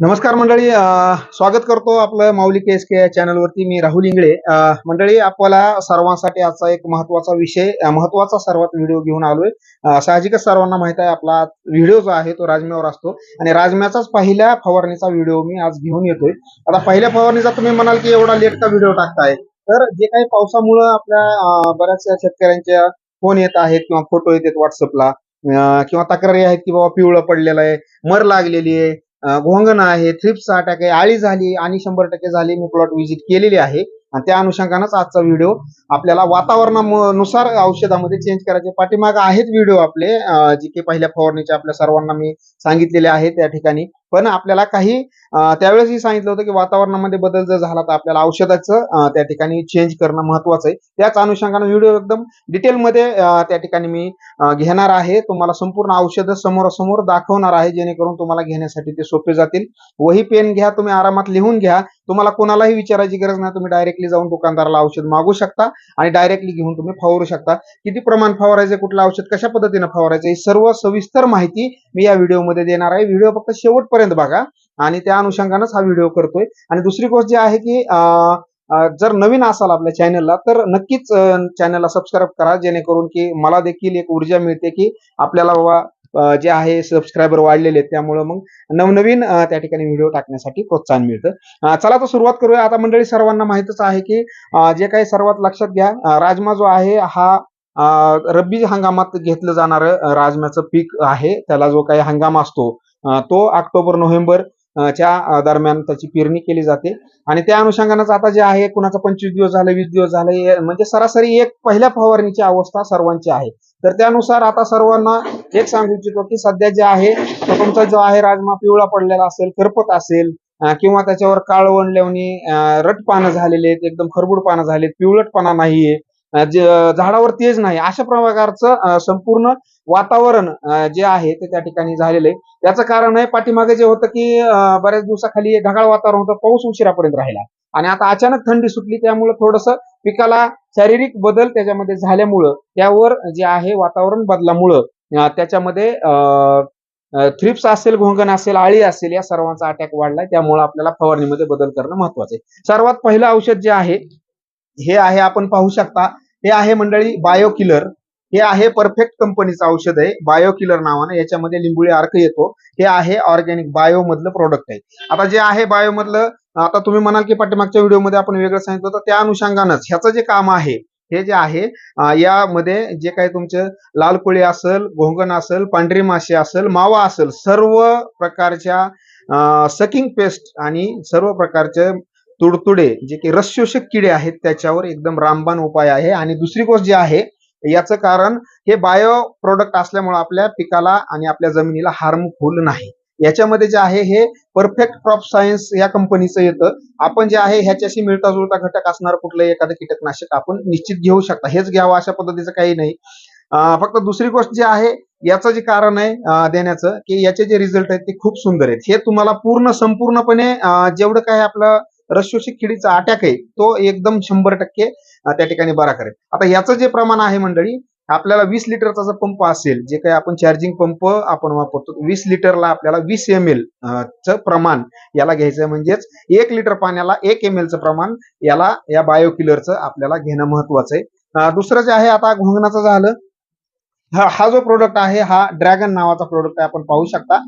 नमस्कार मंडळी स्वागत करतो आपलं माऊली केस के चॅनलवरती. मी राहुल इंगळे. मंडळी आपल्याला सर्वांसाठी आजचा एक महत्त्वाचा विषय महत्त्वाचा सर्वात व्हिडिओ घेऊन आलोय. साहजिकच सर्वांना माहीत आहे आपला व्हिडिओ जो आहे तो राजम्यावर असतो. आणि राजम्याचाच पहिल्या फवारणीचा व्हिडिओ मी आज घेऊन येतोय. आता पहिल्या फवारणीचा तुम्ही म्हणाल की एवढा लेट का व्हिडिओ टाकताय? तर जे काही पावसामुळं आपल्या बऱ्याचशा शेतकऱ्यांच्या फोन येत आहेत किंवा फोटो येतात व्हॉट्सअपला किंवा तक्रारी आहेत की बाबा पिवळं पडलेलं आहे मर लागलेली आहे. गोंगण घोंगण आहे थ्रिप्स अटॅक आहे आळी झाली आणि शंभर टक्के झाली मी प्लॉट व्हिजिट केलेली आहे. आणि त्या अनुषंगानंच आजचा व्हिडिओ आपल्याला वातावरणानुसार औषधामध्ये चेंज करायचे पाठीमागे आहेत व्हिडिओ आपले. जे की पहिल्या फवारणीचे आपल्या सर्वांना मी सांगितलेले आहेत त्या ठिकाणी. पण आपल्याला काही त्यावेळेसही सांगितलं होतं की वातावरणामध्ये बदल जर झाला तर आपल्याला औषधाचं त्या ठिकाणी चेंज करणं महत्वाचं आहे. त्याच अनुषंगानं व्हिडिओ एकदम डिटेलमध्ये त्या ठिकाणी मी घेणार आहे. तुम्हाला संपूर्ण औषधं समोरासमोर दाखवणार आहे जेणेकरून तुम्हाला घेण्यासाठी ते सोपे जातील. वही पेन घ्या तुम्ही आरामात लिहून घ्या. तुम्हाला कोणालाही विचारायची गरज नाही तुम्ही डायरेक्टली जाऊन दुकानदाराला औषध मागू शकता आणि डायरेक्टली घेऊन तुम्ही फवारू शकता. किती प्रमाण फवारायचं कुठलं औषध कशा पद्धतीनं फवारायचं ही सर्व सविस्तर माहिती मी या व्हिडिओमध्ये देणार आहे. व्हिडिओ फक्त शेवटपर्यंत बघा. आणि त्या अनुषंगानंच हा व्हिडिओ करतोय. आणि दुसरी गोष्ट जी आहे की जर नवीन असाल आपल्या चॅनलला तर नक्कीच चॅनलला सबस्क्राईब करा जेणेकरून की मला देखील एक ऊर्जा मिळते की आपल्याला बाबा जे आहे सबस्क्रायबर वाढलेले आहेत त्यामुळे मग नवनवीन त्या ठिकाणी व्हिडिओ टाकण्यासाठी प्रोत्साहन मिळतं. चला तर सुरुवात करूया. आता मंडळी सर्वांना माहितच आहे की जे काही सर्वात लक्षात घ्या राजमा जो आहे हा रब्बी हंगामात घेतलं जाणारं राजम्याचं पीक आहे. त्याला जो काही हंगाम असतो तो ऑक्टोबर नोव्हेंबर च्या दरम्यान त्याची पेरणी केली जाते. आणि त्या अनुषंगानंच आता जे आहे कुणाचा पंचवीस दिवस झाले वीस दिवस झाले म्हणजे सरासरी एक पहिल्या फवारणीची अवस्था सर्वांची आहे. तर त्यानुसार आता सर्वांना एक सांगू इच्छितो की सध्या जे आहे तुमचा जो आहे राजमा पिवळा पडलेला असेल करपत असेल किंवा त्याच्यावर काळवण लेवणी रट पानं झालेले आहेत एकदम खरबूड पानं झालेत पिवळटपणा नाहीये झाडावर तेज नाही. अशा प्रकारचं संपूर्ण वातावरण जे आहे ते त्या ठिकाणी झालेलं आहे. याचं कारण आहे पाठीमागे जे होतं की बऱ्याच दिवसाखाली ढगाळ वातावरण होतं पाऊस उशिरापर्यंत राहिला. आणि आता अचानक थंडी सुटली त्यामुळे थोडस पिकाला शारीरिक बदल त्याच्यामध्ये झाल्यामुळं त्यावर जे आहे वातावरण बदलामुळं त्याच्यामध्ये थ्रिप्स असेल घोंगण असेल आळी असेल या सर्वांचा अटॅक वाढलाय. त्यामुळे आपल्याला फवारणीमध्ये बदल करणं महत्वाचं आहे. सर्वात पहिलं औषध जे आहे हे आहे आपण पाहू शकता हे आहे मंडळी बायोकिलर हे आहे परफेक्ट कंपनीचं औषध आहे. बायोकिलर नावानं. याच्यामध्ये लिंबुळी अर्क येतो. हे आहे ऑर्गॅनिक बायो मधलं प्रोडक्ट आहे. आता जे आहे बायो मधलं आता तुम्ही म्हणाल की पाठीमागच्या व्हिडिओमध्ये आपण वेगळं सांगितलं होतं. त्या अनुषंगानंच ह्याचं जे काम आहे हे जे आहे यामध्ये जे काही तुमचं लाल कोळी असेल घोंगण असेल पांढरी माशी असेल मावा असेल सर्व प्रकारच्या सकिंग पेस्ट आणि सर्व प्रकारचे तुडतुडे जे की रसशोषक किडे आहेत त्याच्यावर एकदम रामबाण उपाय आहे. आणि दुसरी गोष्ट जी आहे याचं कारण हे बायो प्रोडक्ट असल्यामुळे आपल्या पिकाला आणि आपल्या जमिनीला हार्मफुल नाही. याच्यामध्ये जे आहे हे परफेक्ट क्रॉप सायन्स या कंपनीचं येतं. आपण जे आहे ह्याच्याशी मिळता जुळता घटक असणार कुठलंही एखादं कीटकनाशक आपण निश्चित घेऊ शकता. हेच घ्यावं अशा पद्धतीचं काही नाही. फक्त दुसरी गोष्ट जी आहे याचं जे कारण आहे देण्याचं की याचे जे रिझल्ट आहेत ते खूप सुंदर आहेत. हे तुम्हाला पूर्ण संपूर्णपणे जेवढं काय आपलं रसशोषक किडीचा अटॅक आहे तो एकदम शंभर टक्के त्या ठिकाणी बरा करेल. आता याचं जे प्रमाण आहे मंडळी आपल्याला वीस लिटरचा जर पंप असेल जे काही आपण चार्जिंग पंप आपण वापरतो वीस लिटरला आपल्याला वीस एम एल च प्रमाण याला घ्यायचं म्हणजेच एक लिटर पाण्याला एक एम एलचं प्रमाण याला या बायो किलरचं आपल्याला घेणं महत्वाचं आहे. दुसरं जे आहे आता घोंगणाचं झालं. हा हा जो प्रोडक्ट आहे हा ड्रॅगन नावाचा प्रोडक्ट आहे आपण पाहू शकता.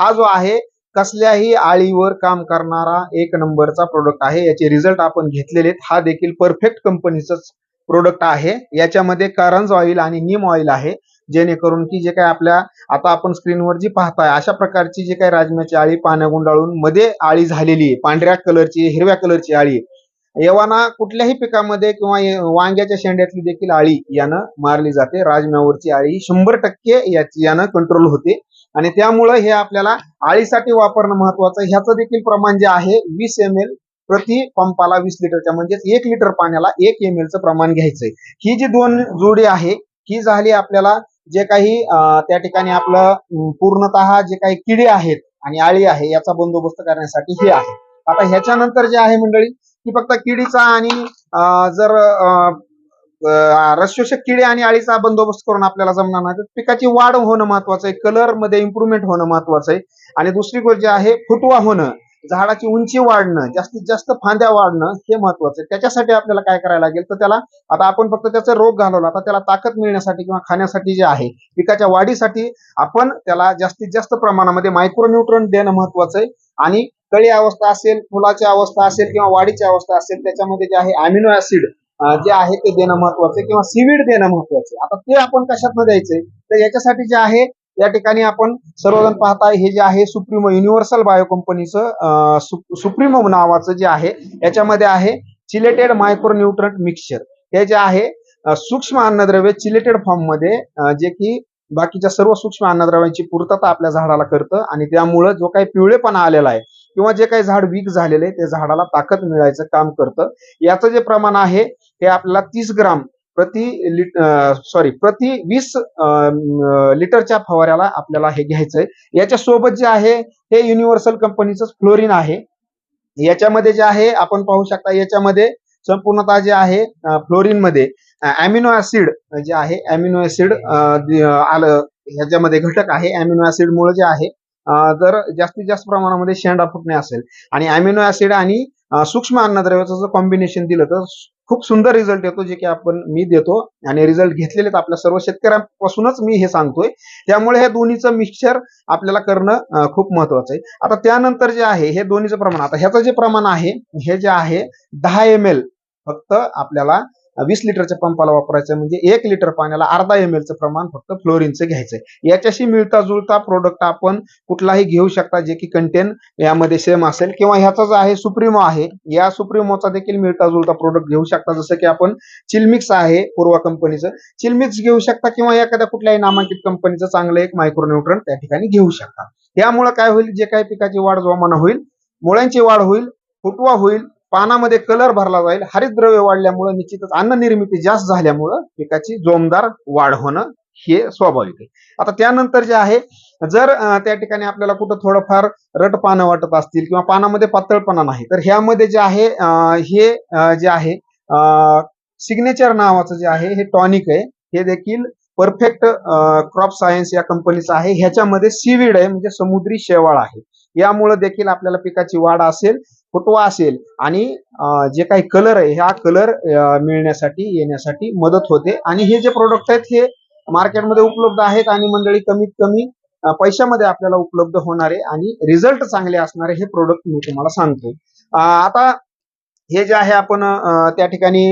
हा जो आहे कसल्याही आळीवर काम करणारा एक नंबरचा प्रोडक्ट आहे. याचे रिझल्ट आपण घेतलेले हा देखील परफेक्ट कंपनीचाच प्रोडक्ट आहे. याच्यामध्ये करंज ऑइल आणि नीम ऑइल आहे. जेणेकरून की जे काही आपल्या आता आपण स्क्रीनवर जी पाहताय अशा प्रकारची जे काही राजम्याची आळी पाण्या गुंडाळून मध्ये आळी झालेली आहे. पांढऱ्या कलरची हिरव्या कलरची आळी आहे. यवाना कुठल्याही पिकामध्ये किंवा वांग्याच्या शेंड्यातली देखील आळी यानं मारली जाते. राजम्यावरची आळी शंभर टक्के याची यानं कंट्रोल होते. आणि त्यामुळं हे आपल्याला आळीसाठी वापरणं महत्वाचं ह्याचं देखील प्रमाण जे आहे वीस एम एल प्रति पंपाला वीस लिटरच्या म्हणजेच एक लिटर पाण्याला एक एम एलचं प्रमाण घ्यायचंय. ही जी दोन जोडी आहे ही झाली आपल्याला जे काही त्या ठिकाणी आपलं पूर्णतः जे काही किडे आहेत आणि आळी आहे याचा बंदोबस्त करण्यासाठी हे आहे. आता ह्याच्यानंतर जे आहे मंडळी की फक्त किडीचा आणि जर अं, किडे आणि अळीचा बंदोबस्त करून आपल्याला जमणार नाही तर पिकाची वाढ होणं महत्वाचं आहे कलरमध्ये इम्प्रुव्हमेंट होणं महत्वाचं आहे. आणि दुसरी गोष्ट जी आहे फुटवा होणं झाडाची उंची वाढणं जास्तीत जास्त फांद्या वाढणं हे महत्वाचं आहे. त्याच्यासाठी आपल्याला काय करायला लागेल तर त्याला आता आपण फक्त त्याचा रोग घालवला आता त्याला ताकद मिळण्यासाठी किंवा खाण्यासाठी जे आहे पिकाच्या वाढीसाठी आपण त्याला जास्तीत जास्त प्रमाणामध्ये मायक्रोन्युट्रन देणं महत्वाचं आहे. आणि कळी अवस्था असेल फुलाची अवस्था असेल किंवा वाढीची अवस्था असेल त्याच्यामध्ये जे आहे अमिनो ऍसिड जे आहे ते देणं महत्वाचं किंवा सिविड देणं महत्वाचं आता ते आपण कशातनं द्यायचंय? तर याच्यासाठी जे आहे या ठिकाणी आपण सर्वजण पाहताय हे जे आहे सुप्रीमो युनिव्हर्सल बायो कंपनीचं सुप्रीमो नावाचं जे आहे याच्यामध्ये आहे चिलेटेड मायक्रोन्युट्रंट मिक्सचर हे जे आहे सूक्ष्म अन्नद्रव्य चिलेटेड फॉर्ममध्ये जे की बाकीच्या सर्व सूक्ष्म अन्नद्रव्यांची पूर्तता आपल्या झाडाला करतं आणि त्यामुळं जो काही पिवळेपणा आलेला आहे किंवा जे काही झाड वीक झालेलं आहे ते झाडाला ताकद मिळायचं काम करतं. याचं जे प्रमाण आहे हे आपल्याला तीस ग्राम प्रति लिट सॉरी प्रति वीस लिटरच्या फवाऱ्याला आपल्याला हे घ्यायचंय याच्या सोबत जे आहे हे युनिव्हर्सल कंपनीचं फ्लोरिन आहे. याच्यामध्ये जे आहे आपण पाहू शकता याच्यामध्ये संपूर्णतः जे आहे फ्लोरिनमध्ये अॅमिनो ऍसिड जे आहे अॅमिनो ऍसिड आलं ह्याच्यामध्ये घटक आहे अॅमिनो ऍसिड मुळे जे आहे तर जर जास्तीत जास्त प्रमाणामध्ये शेंडा फुटणे असेल आणि अॅमिनो ऍसिड आणि सूक्ष्म अन्नद्रव्याचं जर कॉम्बिनेशन दिलं तर खूप सुंदर रिझल्ट येतो जे की आपण मी देतो आणि रिझल्ट घेतलेले तर आपल्या सर्व शेतकऱ्यांपासूनच मी हे सांगतोय. त्यामुळे हे दोन्हीचं मिक्सचर आपल्याला करणं खूप महत्वाचं आहे. आता त्यानंतर जे आहे हे दोन्हीचं प्रमाण आता ह्याचं जे प्रमाण आहे हे जे आहे दहा एम एल फक्त आपल्याला वीस लिटरच्या पंपाला वापरायचं म्हणजे एक लिटर पाण्याला अर्धा एम एलचं प्रमाण फक्त फ्लोरिनचं घ्यायचंय. याच्याशी मिळता जुळता प्रोडक्ट आपण कुठलाही घेऊ शकता जे की कंटेन यामध्ये सेम असेल किंवा ह्याचा जो आहे सुप्रीमो आहे या सुप्रीमोचा देखील मिळता जुळता प्रोडक्ट घेऊ शकता. जसं की आपण चिलमिक्स आहे पूर्वा कंपनीचं. चिलमिक्स घेऊ शकता किंवा एखाद्या कुठल्याही नामांकित कंपनीचं चांगलं एक मायक्रोन्यूट्रन त्या ठिकाणी घेऊ शकता. त्यामुळे काय होईल? जे काही पिकाची वाढ जोमानं होईल मुळ्यांची वाढ होईल फुटवा होईल पानामध्ये कलर भरला जाईल. हरितद्रव्य वाढल्यामुळे निश्चितच अन्न निर्मिती जास्त झाल्यामुळं पिकाची जोमदार वाढ होणं हे स्वाभाविक आहे. आता त्यानंतर जे आहे जर त्या ठिकाणी आपल्याला कुठं थोडंफार रट पानं वाटत असतील किंवा पानामध्ये पातळपणा नाही तर ह्यामध्ये जे आहे हे जे आहे सिग्नेचर नावाचं जे आहे हे टॉनिक आहे. हे देखील परफेक्ट क्रॉप सायन्स या कंपनीचं आहे. ह्याच्यामध्ये सीवीड आहे म्हणजे समुद्री शेवाळ आहे. यामुळे देखील आपल्याला पिकाची वाढ असेल. फुटवा असेल आणि जे काही कलर आहे ह्या कलर मिळण्यासाठी येण्यासाठी मदत होते. आणि हे जे प्रोडक्ट आहेत हे मार्केटमध्ये उपलब्ध आहेत आणि मंडळी कमीत कमी पैशामध्ये आपल्याला उपलब्ध होणारे आणि रिझल्ट चांगले असणारे हे प्रोडक्ट मी तुम्हाला सांगतो आता हे जे आहे आपण त्या ठिकाणी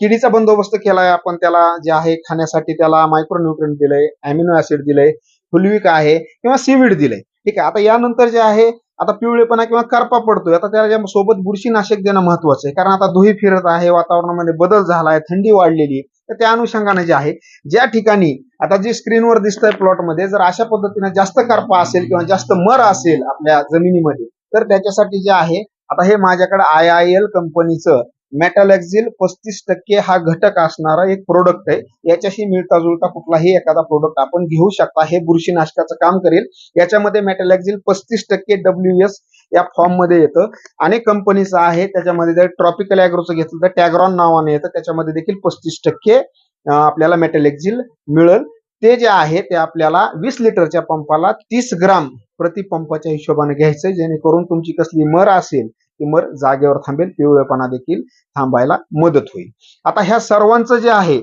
किडीचा बंदोबस्त केलाय आपण त्याला जे आहे खाण्यासाठी त्याला मायक्रोन्यूट्रन दिलंय अमिनो ऍसिड दिलंय फुलविक आहे किंवा सीविड दिलंय. ठीक आहे आता यानंतर जे आहे आता पिवळेपणा किंवा करपा पडतोय आता त्याच्या सोबत बुरशीनाशक देणं महत्वाचं आहे कारण आता धुही फिरत आहे वातावरणामध्ये बदल झालाय थंडी वाढलेली आहे. तर त्या अनुषंगाने जे आहे ज्या ठिकाणी आता जे स्क्रीनवर दिसतंय प्लॉटमध्ये जर अशा पद्धतीने जास्त करपा असेल किंवा जास्त मर असेल आपल्या जमिनीमध्ये तर त्याच्यासाठी जे आहे आता हे माझ्याकडे आय आय एल कंपनीचं मेटॅलेक्झिल पस्तीस टक्के हा घटक असणारा एक प्रोडक्ट आहे. याच्याशी मिळता जुळता कुठलाही एखादा प्रोडक्ट आपण घेऊ शकता. हे बुरशीनाशकाचं काम करेल. याच्यामध्ये मेटॅलेक्झिल पस्तीस टक्के डब्ल्यू एस या फॉर्ममध्ये येतं. अनेक कंपनीचं आहे त्याच्यामध्ये जर ट्रॉपिकल अॅग्रोचं घेतलं तर टॅग्रॉन नावाने येतं. त्याच्यामध्ये देखील पस्तीस टक्के आपल्याला मेटॅलेक्झिल मिळेल. ते जे आहे ते आपल्याला वीस लिटरच्या पंपाला तीस ग्राम प्रति पंपाच्या हिशोबाने घ्यायचं जेणेकरून तुमची कसली मर असेल ती मर जागेवर थांबेल पिवळेपणा देखील थांबायला मदत होईल. आता ह्या सर्वांचं जे आहे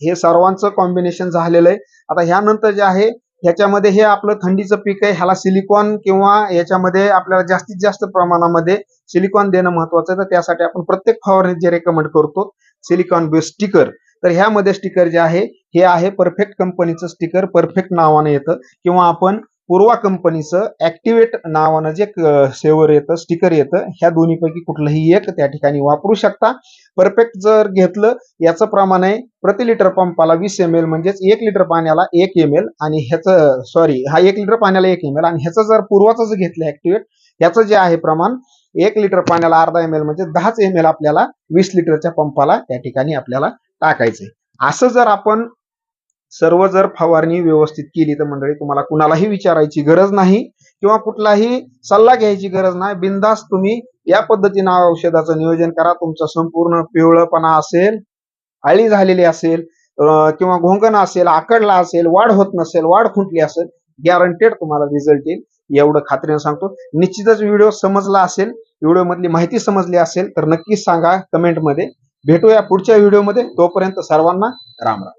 हे सर्वांचं कॉम्बिनेशन झालेलं आहे. आता ह्यानंतर जे आहे ह्याच्यामध्ये हे आपलं थंडीचं पीक आहे ह्याला सिलिकॉन किंवा याच्यामध्ये आपल्याला जास्तीत जास्त प्रमाणामध्ये सिलिकॉन देणं महत्वाचं आहे. तर त्यासाठी आपण प्रत्येक फवारणीत जे रेकमेंड करतो सिलिकॉन बेस्ड स्टिकर तर ह्यामध्ये स्टिकर जे आहे हे आहे परफेक्ट कंपनीचं स्टिकर परफेक्ट नावाने येतं. किंवा आपण पूर्वा कंपनीचं ऍक्टिवेट नावानं जे सेवर येतं स्टिकर येतं ह्या दोन्हीपैकी कुठलंही एक त्या ठिकाणी वापरू शकता. परफेक्ट जर घेतलं याचं प्रमाण आहे प्रति लिटर पंपाला वीस एम एल म्हणजेच एक लिटर पाण्याला एक एम एल आणि ह्याचं सॉरी हा एक लिटर पाण्याला एक एम एल आणि ह्याचं जर पूर्वाचं जर घेतलं ऍक्टिवेट याचं जे आहे प्रमाण एक लिटर पाण्याला अर्धा एम एल म्हणजे दहाच एम एल आपल्याला वीस लिटरच्या पंपाला त्या ठिकाणी आपल्याला टाकायचंय. असं जर आपण सर्व जर फवारणी व्यवस्थित केली तर मंडळी तुम्हाला कुणालाही विचारायची गरज नाही किंवा कुठलाही सल्ला घ्यायची गरज नाही. बिंदास तुम्ही या पद्धतीनं औषधाचं नियोजन करा. तुमचा संपूर्ण पिवळपणा असेल आळी झालेली असेल किंवा घोंगण असेल आकडला असेल वाढ होत नसेल वाढ खुंटली असेल गॅरंटेड तुम्हाला रिझल्ट येईल. एवढं खात्रीने सांगतो. निश्चितच व्हिडिओ समजला असेल व्हिडिओ मधली माहिती समजली असेल तर नक्कीच सांगा कमेंटमध्ये. भेटूया पुढच्या व्हिडिओमध्ये. तोपर्यंत सर्वांना राम राम.